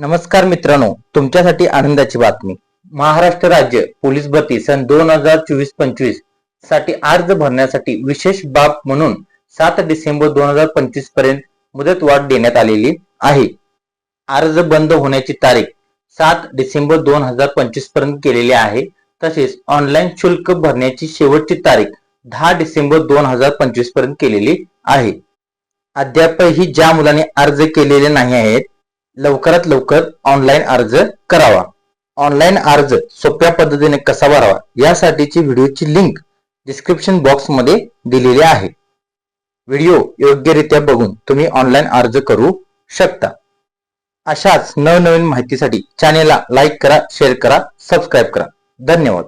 नमस्कार मित्रांनो तुमच्यासाठी आनंदाची बातमी. महाराष्ट्र राज्य पोलीस भरती सन दोन हजार चोवीस पंचवीससाठी अर्ज भरण्यासाठी विशेष बाब म्हणून सात डिसेंबर दोन हजार पंचवीसपर्यंत मुदतवाढ देण्यात आलेली आहे. अर्ज बंद होण्याची तारीख सात डिसेंबर दोन हजार पंचवीसपर्यंत केलेली आहे. तसेच ऑनलाईन शुल्क भरण्याची शेवटची तारीख दहा डिसेंबर दोन हजार पंचवीसपर्यंत केलेली आहे. अद्यापही ज्या मुलांनी अर्ज केलेले नाही आहेत लवकरात लवकर ऑनलाईन अर्ज करावा. ऑनलाईन अर्ज सोप्या पद्धतीने कसा भरावा? यासाठीची व्हिडिओची लिंक डिस्क्रिप्शन बॉक्समध्ये दिलेली आहे. व्हिडिओ योग्यरित्या बघून तुम्ही ऑनलाईन अर्ज करू शकता. अशाच नवनवीन माहितीसाठी चॅनेलला लाईक करा शेअर करा सबस्क्राईब करा. धन्यवाद.